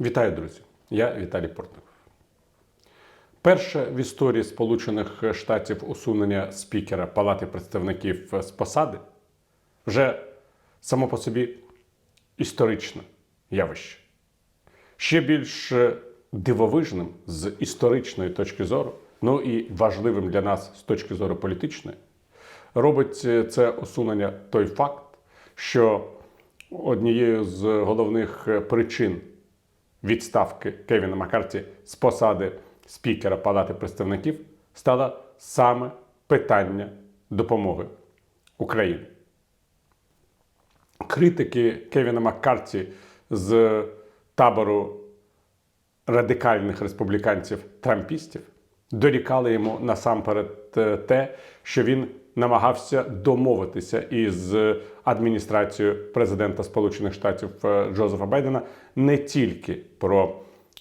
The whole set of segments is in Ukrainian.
Вітаю, друзі! Я Віталій Портников. Перше в історії Сполучених Штатів усунення спікера Палати представників з посади вже само по собі історичне явище. Ще більш дивовижним з історичної точки зору, ну і важливим для нас з точки зору політичної, робить це усунення той факт, що однією з головних причин відставки Кевіна Маккарті з посади спікера Палати представників стало саме питання допомоги Україні. Критики Кевіна Маккарті з табору радикальних республіканців трампістів дорікали йому насамперед е, те, що він намагався домовитися із адміністрацією президента Сполучених Штатів е, Джозефа Байдена не тільки про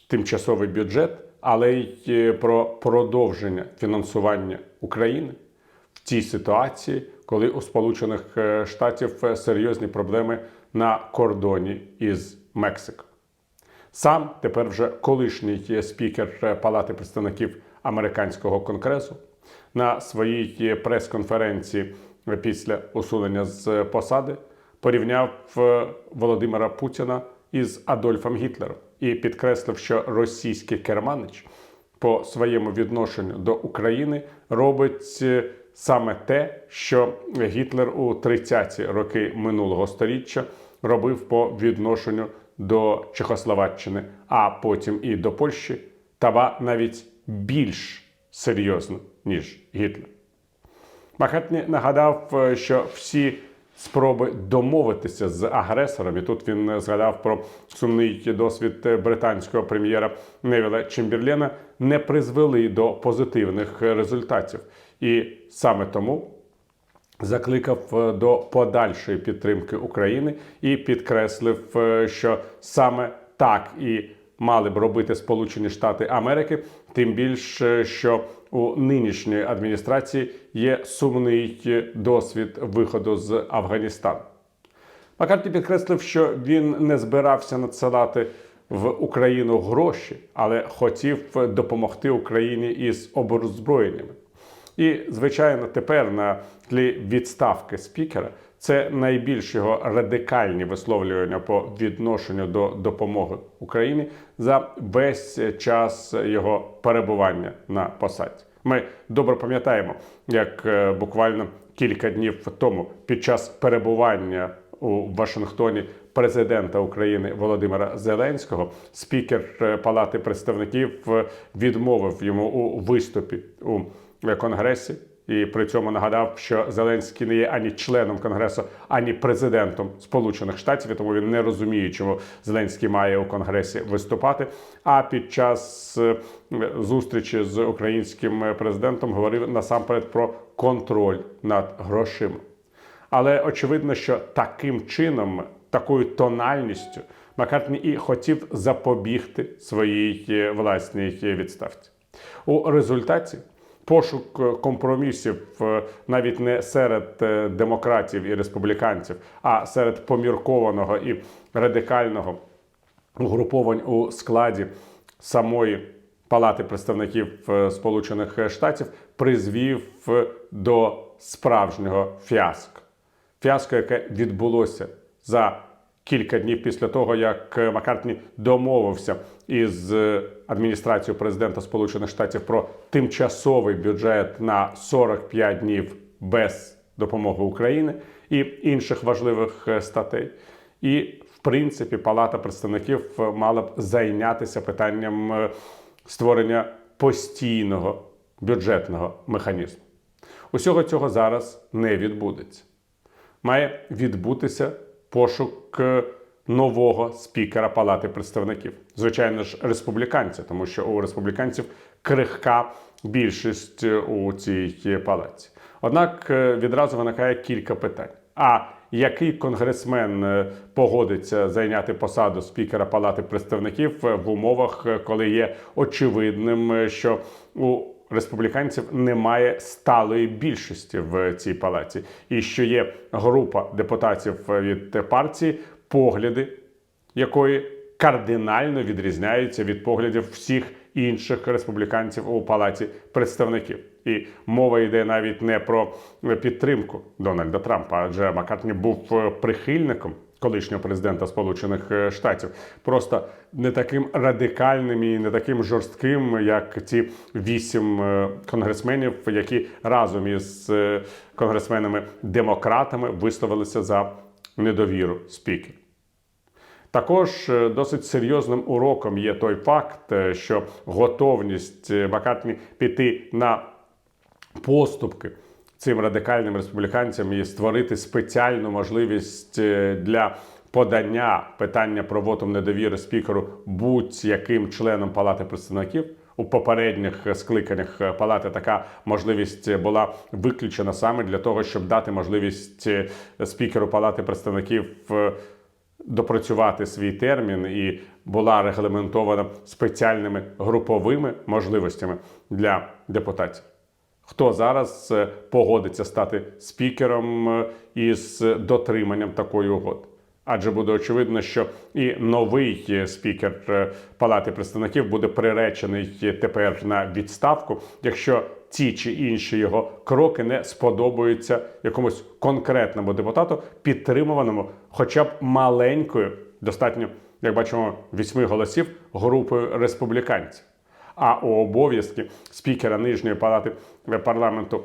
тимчасовий бюджет, але й е, про продовження фінансування України в цій ситуації, коли у Сполучених е, Штатів е, серйозні проблеми на кордоні із Мексикою. Сам тепер вже колишній спікер Палати представників американського конгресу на своїй прес-конференції після усунення з посади порівняв е, Володимира Путіна із Адольфом Гітлером і підкреслив, що російський керманич по своєму відношенню до України робить е, саме те, що Гітлер у 30-ті роки минулого століття робив по відношенню до Чехословаччини, а потім і до Польщі, та навіть більш серйозно, ніж Гітлер. Маккартні нагадав, е, що всі спроби домовитися з агресором, і тут він згадав про сумний досвід британського прем'єра Невіла Чемберлена, не призвели до позитивних результатів. І саме тому закликав е, до подальшої підтримки України і підкреслив, е, що саме так і мали б робити Сполучені Штати Америки, тим більше, що у нинішньої адміністрації є сумний досвід виходу з Афганістану. Маккарті підкреслив, що він не збирався надсилати в Україну гроші, але хотів допомогти Україні із обозброєннями. І, звичайно, тепер на тлі відставки спікера це найбільш його радикальні висловлювання по відношенню до допомоги Україні за весь час його перебування на посаді. Ми добре пам'ятаємо, як е, буквально кілька днів тому під час перебування у Вашингтоні президента України Володимира Зеленського спікер е, Палати представників е, відмовив йому у виступі у Конгресі. І при цьому нагадав, що Зеленський не є ані членом конгресу, ані президентом Сполучених Штатів, тому він не розуміє, чому Зеленський має у конгресі виступати. А під час е, зустрічі з українським президентом говорив насамперед про контроль над грошима. Але очевидно, що таким чином, такою тональністю, Маккартні і хотів запобігти своїй е, власній відставці. У результаті пошук компромісів е, навіть не серед е, демократів і республіканців, а серед поміркованого і радикального угруповань у складі самої Палати представників е, Сполучених Штатів призвів до справжнього фіаско. Фіаско, яке відбулося за кілька днів після того, як Маккартні домовився із адміністрацією президента Сполучених Штатів про тимчасовий бюджет на 45 днів без допомоги України і інших важливих статей. І, в принципі, Палата представників мала б зайнятися питанням створення постійного бюджетного механізму. Усього цього зараз не відбудеться. Має відбутися пошук нового спікера Палати представників. Звичайно ж, республіканця, тому що у республіканців крихка більшість у цій палаці. Однак відразу виникає кілька питань. А який конгресмен погодиться зайняти посаду спікера Палати представників в умовах, коли є очевидним, що у республіканців немає сталої більшості в цій палаті, і що є група депутатів від партії, погляди якої кардинально відрізняються від поглядів всіх інших республіканців у палаті представників. І мова йде навіть не про підтримку Дональда Трампа, адже Маккартні був е, прихильником колишнього президента Сполучених е, Штатів, просто не таким радикальним і не таким жорстким, як ті вісім е, конгресменів, які разом із е, конгресменами-демократами висловилися за недовіру спікеру. Також досить серйозним уроком є той факт, що готовність Маккартні піти на поступки цим радикальним республіканцям і створити спеціальну можливість е, для подання питання про вотум недовіри спікеру будь-яким членом Палати представників. У попередніх скликаннях палати така можливість була виключена саме для того, щоб дати можливість е, спікеру Палати представників е, допрацювати свій термін і була регламентована спеціальними груповими можливостями для депутатів. Хто зараз е, погодиться стати спікером е, із дотриманням такої угоди? Адже буде очевидно, що і новий е, спікер Палати представників буде приречений тепер на відставку, якщо ті чи інші його кроки не сподобаються якомусь конкретному депутату, підтримуваному хоча б маленькою, достатньо, як бачимо, вісьми голосів групою республіканців. А у обов'язки спікера нижньої палати парламенту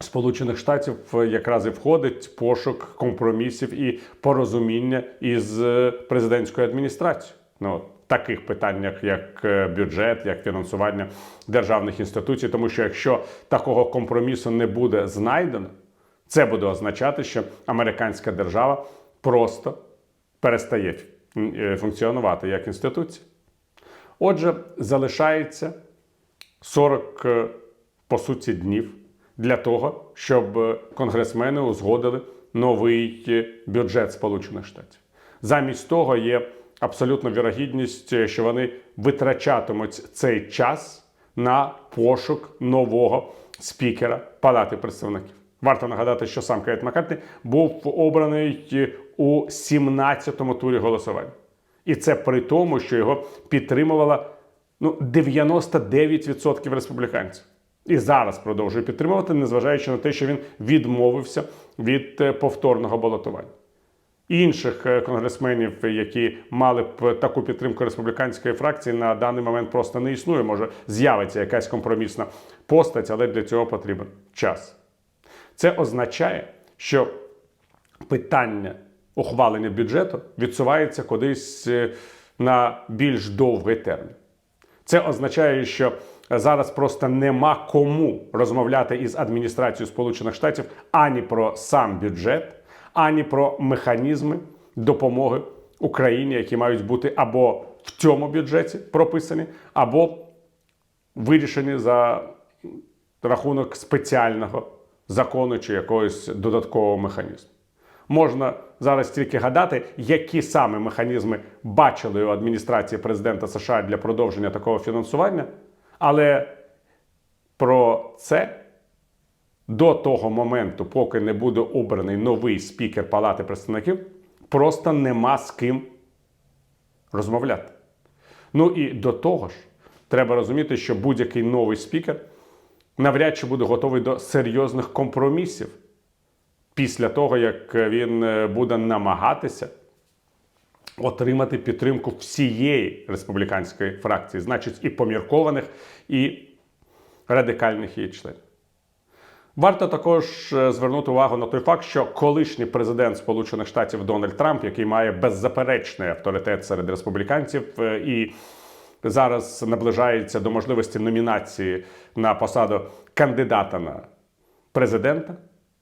Сполучених Штатів якраз і входить пошук компромісів і порозуміння із е, президентською адміністрацією. Ну, таких питаннях, як е, бюджет, як фінансування державних інституцій, тому що якщо такого компромісу не буде знайдено, це буде означати, що американська держава просто перестає е, функціонувати як інституція. Отже, залишається 40 е, по суті днів для того, щоб е, конгресмени узгодили новий е, бюджет Сполучених Штатів. Замість того є абсолютна вірогідність, що вони витрачатимуть цей час на пошук нового спікера Палати представників. Варто нагадати, що сам Кевіт Маккартні був обраний у 17-му турі голосування. І це при тому, що його підтримувала ну, 99% республіканців. І зараз продовжує підтримувати, незважаючи на те, що він відмовився від е, повторного балотування. Інших е, конгресменів, які мали б таку підтримку республіканської фракції, на даний момент просто не існує. Може, з'явиться якась компромісна постать, але для цього потрібен час. Це означає, що питання ухвалення бюджету відсувається кудись е, на більш довгий термін. Це означає, що зараз просто нема кому розмовляти із адміністрацією Сполучених Штатів ані про сам бюджет, ані про механізми допомоги Україні, які мають бути або в цьому бюджеті прописані, або вирішені за рахунок спеціального закону чи якогось додаткового механізму. Можна зараз тільки гадати, які саме механізми бачили у адміністрації президента США для продовження такого фінансування, але про це до того моменту, поки не буде обраний новий спікер Палати представників, просто нема з ким розмовляти. Ну і до того ж, треба розуміти, що будь-який новий спікер навряд чи буде готовий до серйозних компромісів після того, як він е, буде намагатися отримати підтримку всієї республіканської фракції, значить, і поміркованих, і радикальних її членів. Варто також е, звернути увагу на той факт, що колишній президент Сполучених Штатів Дональд Трамп, який має беззаперечний авторитет серед республіканців, е, і зараз наближається до можливості номінації на посаду кандидата на президента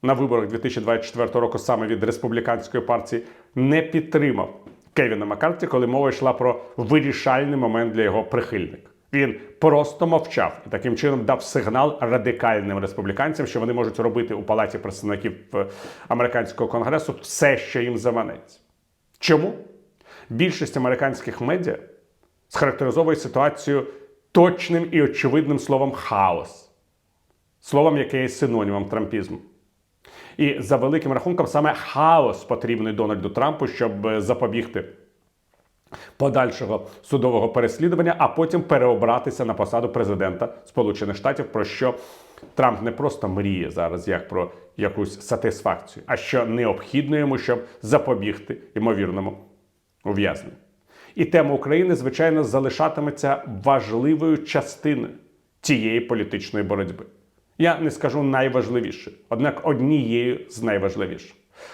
на виборах 2024 року саме від республіканської партії, не підтримав Кевіна Маккарті, коли мова йшла про вирішальний момент для його прихильника. Він просто мовчав і таким чином дав сигнал радикальним республіканцям, що вони можуть робити у палаті представників е, американського конгресу все, що їм заманеться. Чому? Більшість американських медіа схарактеризовує ситуацію точним і очевидним словом хаос, словом, яке є синонімом трампізму. І за великим рахунком, саме хаос потрібний Дональду Трампу, щоб запобігти подальшого судового переслідування, а потім переобратися на посаду президента Сполучених Штатів, про що Трамп не просто мріє зараз як про якусь сатисфакцію, а що необхідно йому, щоб запобігти ймовірному ув'язненню. І тема України, звичайно, залишатиметься важливою частиною цієї політичної боротьби. Я не скажу найважливішою, однак однією з найважливіших.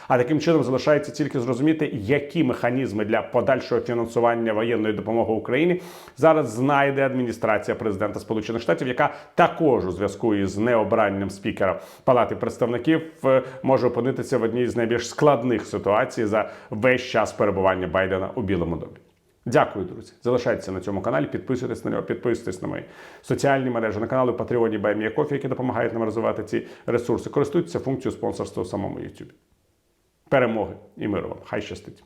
А таким чином залишається тільки зрозуміти, які механізми для подальшого фінансування воєнної допомоги Україні зараз знайде адміністрація президента Сполучених Штатів, яка також у зв'язку із необранням спікера Палати представників е, може опинитися в одній з найбільш складних ситуацій за весь час перебування Байдена у Білому домі. Дякую, друзі. Залишайтеся на цьому каналі, підписуйтесь на нього, підписуйтесь на мої соціальні мережі, на канали Патреоні Баймія Кофі, які допомагають нам розвивати ці ресурси. Користуйтеся функцією спонсорства у самому YouTube. Перемоги і миру вам. Хай щастить!